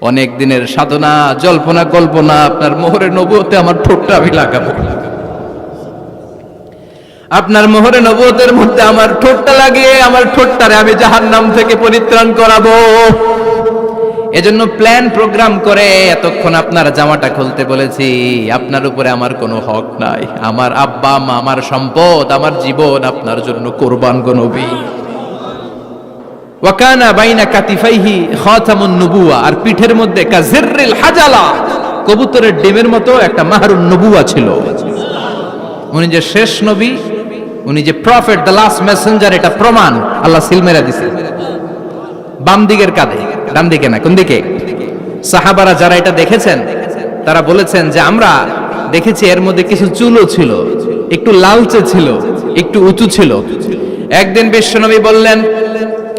অনেক দিনের সাধনা, জল্পনা, কল্পনা, আপনার মোহরে নবুয়তে আমার ঠোঁটটা আমি লাগাবো। আপনার মোহরে নবুয়তের মধ্যে আমার ঠোঁটটা লাগিয়ে, আমার ঠোঁটটারে আমি জাহান্নাম থেকে পরিত্রাণ করাবো। এজন্য প্ল্যান, প্রোগ্রাম করে এতক্ষণ আপনার জামাটা খুলতে বলেছি, আপনার উপরে আমার কোনো হক নাই। আমার আব্বা, মা, আমার সম্পদ, আমার জীবন আপনার জন্য কোরবান গো নবী। ওয়াকানা বাইনা কাতিফাইহি খাতামুন নবুয়া আর পিঠের মধ্যে কাজিররিল হাজালা, কবুতরের ডিমের মতো একটা মাহরুন নবুয়া ছিল। উনি যে শেষ নবী, উনি যে প্রফেট দ্য লাস্ট মেসেঞ্জার এটা প্রমাণ, আল্লাহ সিলমেরা দিছে। বাম দিকের কাঁধে, ডান দিকে না, কোন দিকে? সাহাবারা যারা এটা দেখেছেন, তারা বলেছেন যে আমরা দেখেছি এর মধ্যে কিছু চুলও ছিল, একটু লালচে ছিল, একটু উঁচু ছিল। একদিন বিশ্বনবী বললেন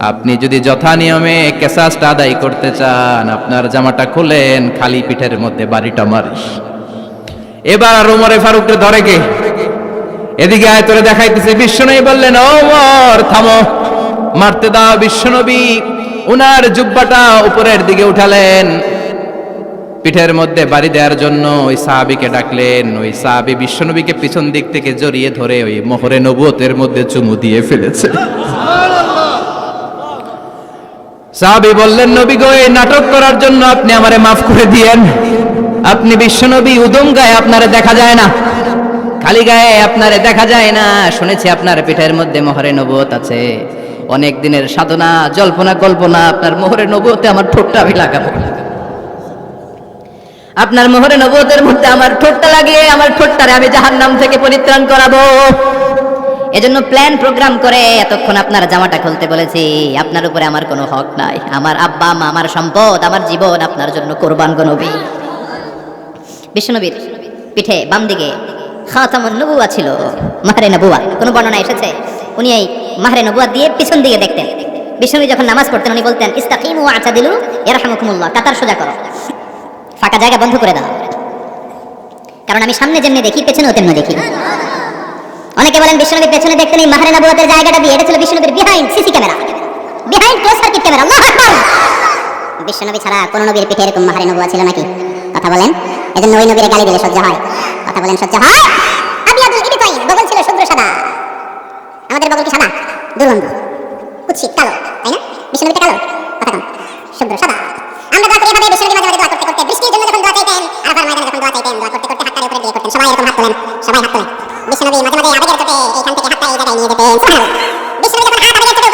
আপনি যদি যথা নিয়মে কেসাসটা আদায় করতে চান, আপনার জামাটা খুলেন, খালি পিঠের মধ্যে বাড়িটা মারিস। এবার আর ওমরে ফারুককে ধরে কে? এদিকে আয়, তোরে দেখাইতেছে বিশ্বনবী বললেন ওমর, থামো। মারতে দাও বিশ্বনবী। উনার জুব্বাটা উপরের দিকে উঠালেন। পিঠের মধ্যে বাড়ি দেওয়ার জন্য ওই সাহাবিকে ডাকলেন। ওই সাহাবি বিশ্বনবীকে পিছন দিক থেকে জড়িয়ে ধরে ওই মোহরে নবুয়তের মধ্যে চুমু দিয়ে ফেলেছে। সাহাবি বললেন, নবী গো, এই নাটক করার জন্য আপনি আমারে মাফ করে দিয়েন। আপনি বিশ্বনবী, উদম গায়ে আপনারে দেখা যায় না খালি গায়ে আপনারে দেখা যায় না। শুনেছি আপনার পিঠের মধ্যে মোহরে নবুয়ত আছে। অনেক দিনের সাধনা, জল্পনা, কল্পনা, আপনার মোহরে নবুয়তে আমার ঠোঁটটা আমি লাগাবো। আপনার মোহরে নবুয়তের মধ্যে আমার ঠোঁটটা লাগিয়ে, আমার ঠোঁটটারে আমি জাহান্নাম থেকে পরিত্রাণ করাবো। এজন্য প্ল্যান প্রোগ্রাম করে এতক্ষণ আপনার জামাটা খুলতে বলেছি। আপনার উপরে আমার কোনো হক নাই। আমার আব্বা মা আমার সম্পদ, আমার জীবন আপনার জন্য কোরবান গো নবী। বিষ্ণুনবীর পিঠে বাম দিকে খাতামুন নবুয়া ছিল, মাহরে নবুয়া কোনো বর্ণনা এসেছে? উনি এই মাহরে নবুয়া দিয়ে পিছন দিকে দেখতেন। বিষ্ণুনবী যখন নামাজ পড়তেন, উনি বলতেন, ইস্তাকিম ইস্তাকিমু আতাদিলু ইয়ারহামুকুমুল্লাহ কাতার সোজা করো। ফাঁকা জায়গা বন্ধ করে দাও। কারণ আমি সামনে যেমনি দেখি, পেছনেও তেমনি দেখি। অনেকে বলেন বিষ্ণুনবীর পেছনে দেখতেন এই মাহরে নবুয়াতের জায়গাটা দিয়ে। এটা ছিল বিষ্ণুনবীর behind CC camera behind close circuit camera আল্লাহু আকবার! বিশ্বনবী ছাড়া কোন নবীর পিঠে এরকম মাহারে নবুয়া ছিল নাকি? কথা বলেন। এজন্য ওই নবীর গালি দিলে সহ্য হয়। কথা বলেন, সহ্য হয়? আবিয়াদুল ইবিতাইন, বগল ছিল শুভ্র সাদা। আমাদের বগল কি সাদা? দুর্গন্ধ কুৎসিত, কালো, তাই না? বিশ্বনবীটা কালো? কথা কম শুভ্র সাদা। আমরা দোয়া করি এভাবে বিশ্বনবী মাঝে মাঝে দোয়া করতে করতে। বৃষ্টির জন্য যখন দোয়া চাইতেন আরাফার ময়দানে যখন দোয়া চাইতেন, দোয়া করতে করতে হাতটার উপরে দিয়ে করতেন। সবাই এরকম হাত তোলেন। সবাই হাত তোলেন। বিশ্বনবী মাঝে মাঝে আবেগের চোটে এইখান থেকে হাতটা এই জায়গায় নিয়ে যেতেন বিশ্বনবী যখন হাত আবেগের চোটে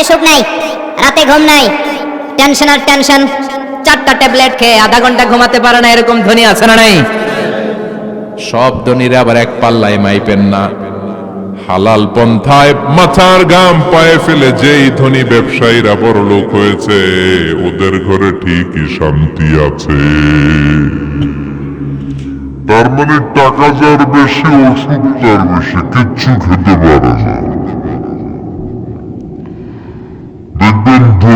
ঘরে সুখ নাই রাতে ঘুম নাই টেনশন আর টেনশন চারটা ট্যাবলেট খেয়ে আধা ঘণ্টা ঘুমাতে পারে না এরকম ধ্বনি আছে না নাই? সব ধনীরা আবার এক পাল্লায় মাইপেন না। হালাল পন্থায় মাথার গাম পায়ে ফেলে যেই ধনী ব্যবসায়ীরা বড় লোক হয়েছে ওদের ঘরে ঠিকই শান্তি আছে। তার মানে টাকা যার বেশি ওষুধ তার বেশি কিচ্ছু খেতে পারে না।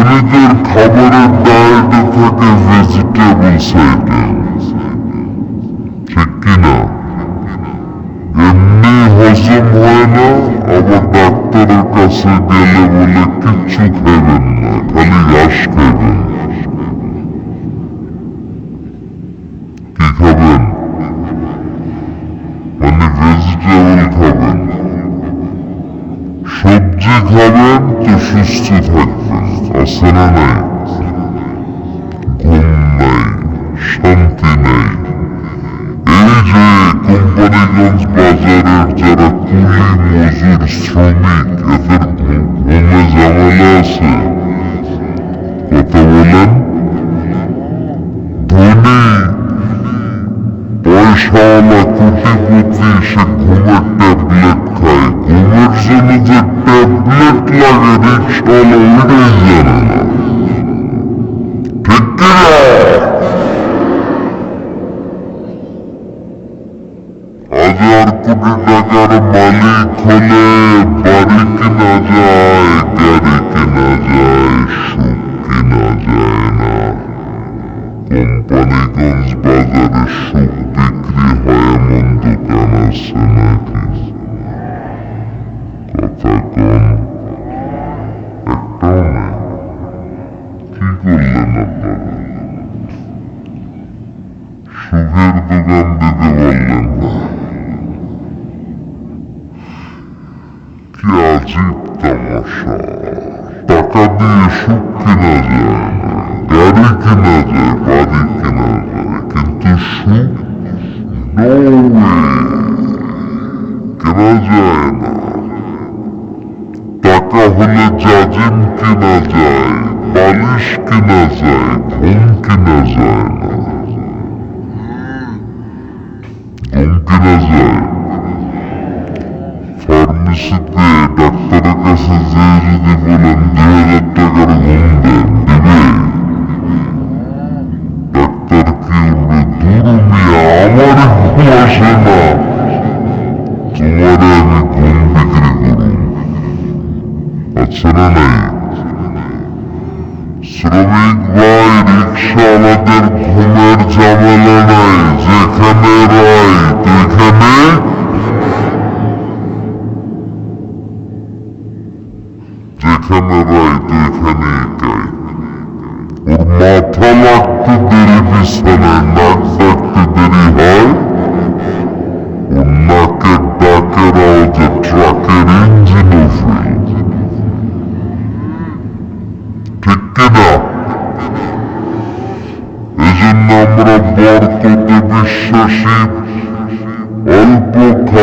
দেখবেন ধনীদের খাবারের ডায়েটে থাকে ভেজিটেবলস আইটেম ঠিক কিনা এমনি হজম হয় না আবার ডাক্তারের কাছে গেলে বলে কিচ্ছু খাবেন না খালি ঘাস খাবেন কি খাবেন মানে ভেজিটেবল খাবেন সবজি খাবেন তো সুস্থ থাকবেন আছে না নাই ঘুম নাই শান্তি নাই এই যে কোম্পানিগঞ্জ বাজারের যারা কুলি মজুর শ্রমিক, এদের ঘুমে ঝামেলা আছে। কথা বলেন ধনী পয়সাওয়ালা কোটিপতি ট্যাবলেট লাগে রিক্সাওয়ালা ওইটাই জানে না ঠিক কিনা হাজার কোটি ঘুম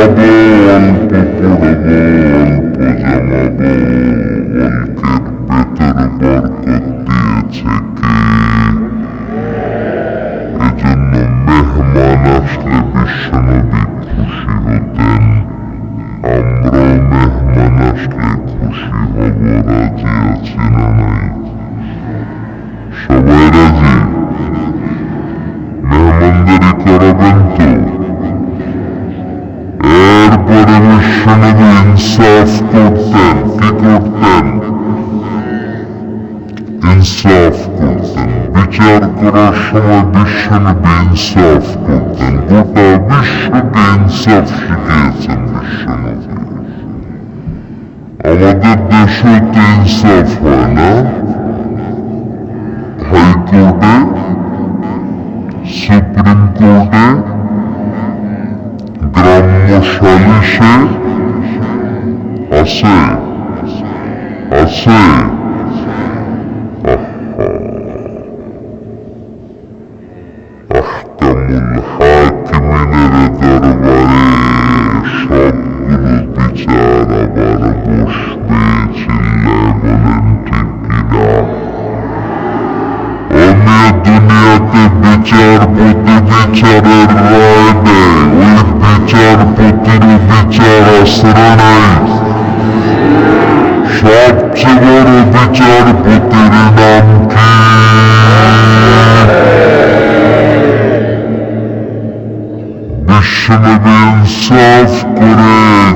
I did. শিখিয়েছেন বিশ্বনবী আমাদের দেশেও তো ইনসাফ হয় না। হাইকোর্টে, সুপ্রিম কোর্টে, গ্রাম্য সালিশে আছে আছে। সেভাবে ইনসাফ করে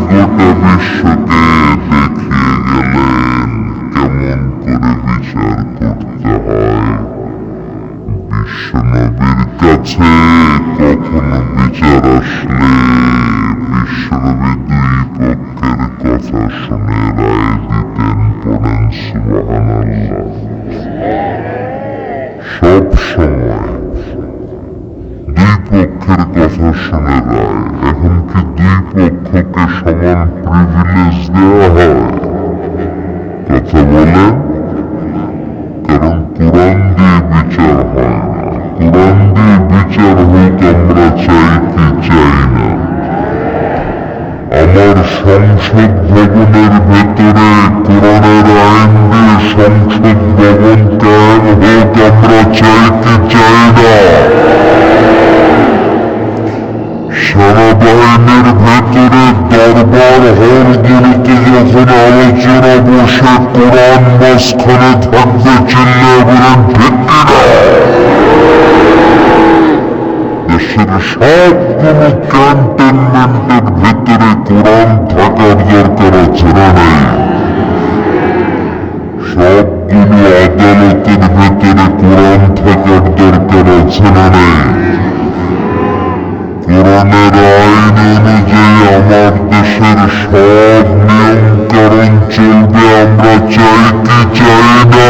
গোটা বিশ্বকে দেখিয়ে গেলেন কেমন করে বিচার করতে হয়। বিশ্বনবীর কাছে কখনো বিচার আসলে বিশ্বনবী সংসদ ভবনের ভেতরে কোরআনের আইন দিয়ে সংসদ ভবন কায়েম হোক আমরা চাই চাই না সেনাবাহিনীর ভেতরে দরবার হলগুলিতে যখন আলোচনা বসে কোরআন মাঝখানে থাকবে চিল্লা বলেন ঠিক সরাসরি সবগুলো ক্যান্টনমেন্টের ভেতরে কোরআন থাকার দরকার আছে না নাই। সবগুলো আদালতের ভেতরে কোরআন থাকার দরকার আছে না নাই। কোরআনের আইন অনুযায়ী আমার দেশের সব নিয়ম কারণ চলবে, আমরা চাই কি চাই না।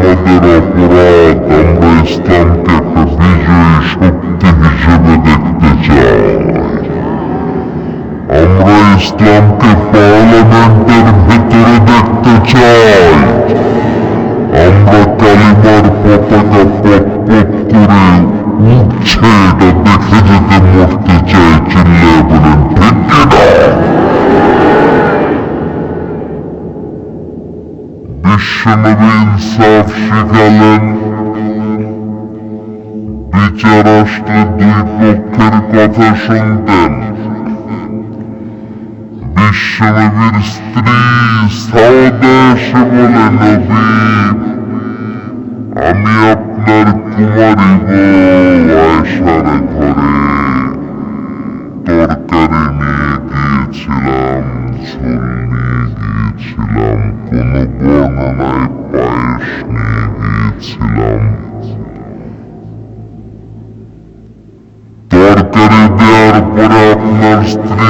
Come on, get up, Стрелы.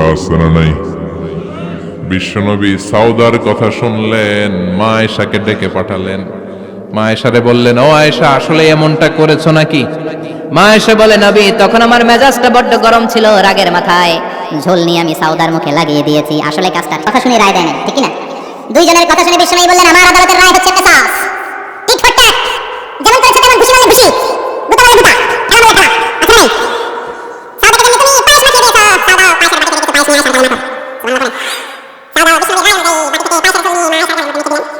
ঝগড়া আছে নাই বিশ্বনবী সাউদার কথা শুনলেন, মা আয়েশাকে ডেকে পাঠালেন। মা আয়েশারে বললেন, ও আয়েশা, আসলে এমনটা করেছ নাকি? মা এসে বলে, নবী, তখন আমার মেজাজটা বড্ড গরম ছিল রাগের মাথায়। ঝোল নিয়ে আমি সাউদার মুখে লাগিয়ে দিয়েছি। আসলে কাজটা কথা শুনে রায় দেয় ঠিক না? দুইজনের কথা শুনে বিষ্ণু বললেন, আমার আদালতের রায় হচ্ছে কেসাস টিট ফর ট্যাট যেমন করেছে তেমন খুশি মারলে খুশি। গুতা মারলে গুতা ঠেলা মারলে ঠেলা আছে নাই সাউদাকে জানিয়ে তুমি পায়েস মাখিয়ে দিয়েছ সাউদা পায়েসের বাটি থেকে কিছু পায়েস নিয়ে আসার জন্য সুবহানাল্লাহ সাউদা বিষ্ণু রায় অনুযায়ী বাটি থেকে পায়েসের ঝোল নিয়ে মা আয়েশার ঘরে মুখে দিলেন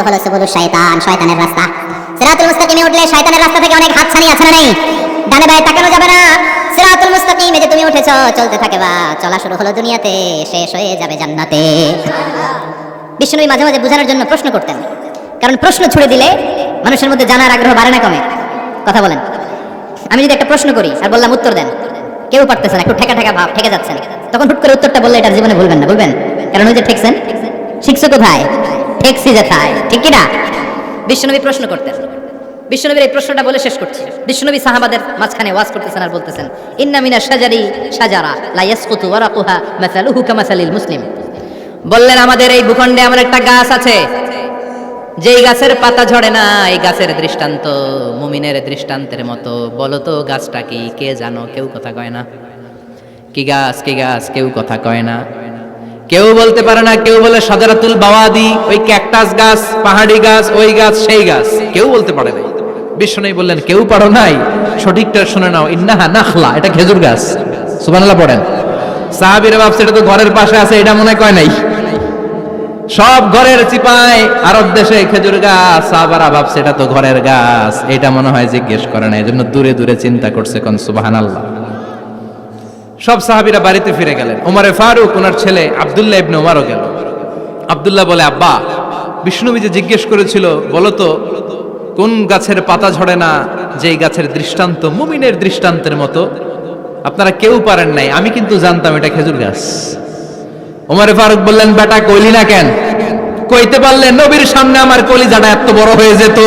এগুলো হলো সুবুলুশ শয়তান, শয়তানের রাস্তা। সিরাতুল মুস্তাকিমে উঠলে শয়তানের রাস্তা থেকে অনেক হাতছানি আছে না নেই? ডানে বায়ে তাকানো যাবে না। সিরাতুল মুস্তাকিমে যে তুমি উঠেছো, চলতে থাকে বা চলা শুরু হলো দুনিয়াতে, শেষ হয়ে যাবে জান্নাতে। বিষ্ণুবী মাঝে মাঝে বোঝানোর জন্য প্রশ্ন করতেন। কারণ প্রশ্ন ছুড়ে দিলে মানুষের মধ্যে জানার আগ্রহ বাড়ে না কমে। কথা বলেন। আমি যদি একটা প্রশ্ন করি আর বললাম উত্তর দেন, কেউ পারতেছে না, একটু ঠেকা ঠেকা ভাব, ঠেকে যাচ্ছেন। তখন হুট করে উত্তরটা বললে এটা জীবনে ভুলবেন না বলবেন কারণ ওই যে ঠেকছেন শিখছো কোথায়? ঠেকছি যেথায়। ঠিক কি না বিশ্বনবী প্রশ্ন করতেন। বিশ্বনবীর এই প্রশ্নটা বলে শেষ করছি। বিশ্বনবী সাহাবাদের মাঝখানে ওয়াজ করতেছেন আর বলতেছেন, ইন্না মিনা সাজারি সাজারা লা ইয়াসকুতু ওয়ারাকুহা মাসালুহু কামাসালিল মুসলিম। বললেন, আমাদের এই ভূখণ্ডে আমার একটা গাছ আছে। যেই গাছের পাতা ঝরে না, এই গাছের দৃষ্টান্ত মুমিনের দৃষ্টান্তের মতো। বলো তো, গাছটা কি? কে জানো? কেউ কথা কয় না। কি গাছ? কি গাছ? কেউ কথা কয় না। কেউ বলতে পারে না, কেউ বলে সাজারাতুল বাওয়াদি, ওই ক্যাকটাস গাছ, পাহাড়ি গাছ, ওই গাছ, সেই গাছ। কেউ বলতে পারে না বিষ্ণু বললেন, কেউ পারো নাই? সঠিকটা শুনে নাও, ইন্নাহা নাখলা, এটা খেজুর গাছ। সুবহানাল্লাহ পড়েন। সাহাবীরা ভাবছে সেটা তো ঘরের পাশে আছে, এটা মনে কয় নাই? সব ঘরের চিপায় আরব দেশে খেজুর গাছ, সাহাবারা ভাবছে সেটা তো ঘরের গাছ। এটা মনে হয় জিজ্ঞেস করে না এই জন্য দূরে দূরে চিন্তা করছে কোন, সুবহানাল্লাহ। সব সাহাবিরা বাড়িতে ফিরে গেলেন। ওমরে ফারুক ওনার ছেলে আবদুল্লাহ ইবনে ওমারও গেল। আব্দুল্লাহ বলে, আব্বা বিষ্ণুবী যে জিজ্ঞেস করেছিল, বলো তো, কোন গাছের পাতা ঝরে না, যেই গাছের দৃষ্টান্ত মুমিনের দৃষ্টান্তের মতো? আপনারা কেউ পারেন নাই, আমি কিন্তু জানতাম এটা খেজুর গাছ। ওমরে ফারুক বললেন, বেটা, কইলি না কেন? কইতে পারলে নবীর সামনে আমার কলিজাটা এত বড় হয়ে যেত।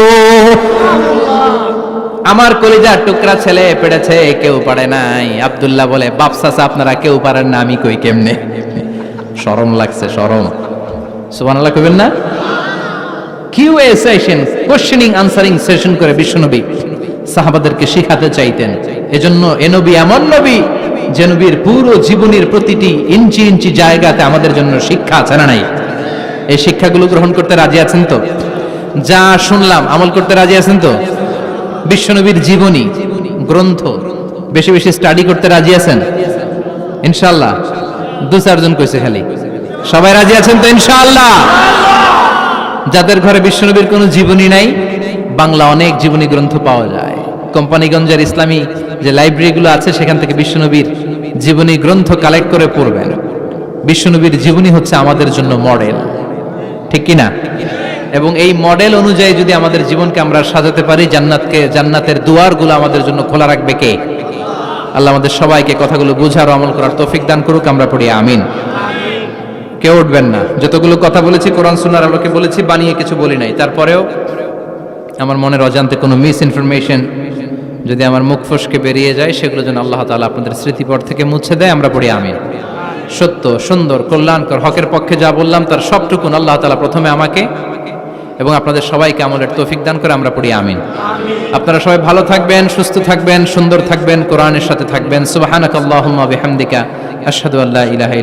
আমার কলিজার টুকরা ছেলে পেড়েছে, কেউ পারে নাই। আব্দুল্লাহ বলে বাপসাসা আপনারা কেউ পারেন না, আমি কই কেমনে? শরম লাগছে, শরম। সুবহানাল্লাহ কইবেন না? Q A session questioning answering session করে বিশ্বনবী সাহাবাদেরকে শিখাতে চাইতেন। এজন্য এ নবী এমন নবী যে নবীর পুরো জীবনের প্রতিটি ইঞ্চি ইঞ্চি জায়গাতে আমাদের জন্য শিক্ষা আছে না নাই? এই শিক্ষাগুলো গ্রহণ করতে রাজি আছেন তো? যা শুনলাম, আমল করতে রাজি আছেন তো? বিশ্বনবীর জীবনী, গ্রন্থ। বেশি বেশি স্টাডি করতে রাজি আছেন? ইনশাল্লাহ দু চারজন কইছে খালি। সবাই রাজি আছেন তো ইনশাআল্লাহ? যাদের ঘরে বিশ্বনবীর কোনো জীবনী নাই, বাংলা অনেক জীবনী গ্রন্থ পাওয়া যায়। কোম্পানিগঞ্জের ইসলামী যে লাইব্রেরিগুলো আছে, সেখান থেকে বিশ্বনবীর জীবনী গ্রন্থ কালেক্ট করে পড়বেন। বিশ্বনবীর জীবনী হচ্ছে আমাদের জন্য মডেল ঠিক কি না এবং এই মডেল অনুযায়ী যদি আমাদের জীবনকে আমরা সাজাতে পারি, জান্নাতকে, জান্নাতের দুয়ারগুলো আমাদের জন্য খোলা রাখবে কে? আল্লাহ আমাদের সবাইকে কথাগুলো বুঝার আমল করার তৌফিক দান করুক, আমরা পড়ি আমিন। কেউ উঠবেন না। যতগুলো কথা বলেছি, কোরআন সুনার আলোকে বলেছি, বানিয়ে কিছু বলি নাই। তারপরেও আমার মনের অজান্তে কোনো মিস ইনফরমেশন যদি আমার মুখ ফসকে বেরিয়ে যায়, সেগুলো যেন আল্লাহ তালা আপনাদের স্মৃতিপট থেকে মুছে দেয়, আমরা পড়ি আমিন। সত্য, সুন্দর, কল্যাণকর, হকের পক্ষে যা বললাম, তার সবটুকুন আল্লাহ তালা প্রথমে আমাকে এবং আপনাদের সবাইকে আমলের তৌফিক দান করে আমরা পড়ি, আমিন। আপনারা সবাই ভালো থাকবেন, সুস্থ থাকবেন, সুন্দর থাকবেন, কোরআনের সাথে থাকবেন। সুবহানাকাল্লাহুম্মা বিহামদিকা, আশহাদু আল্লা ইলাহা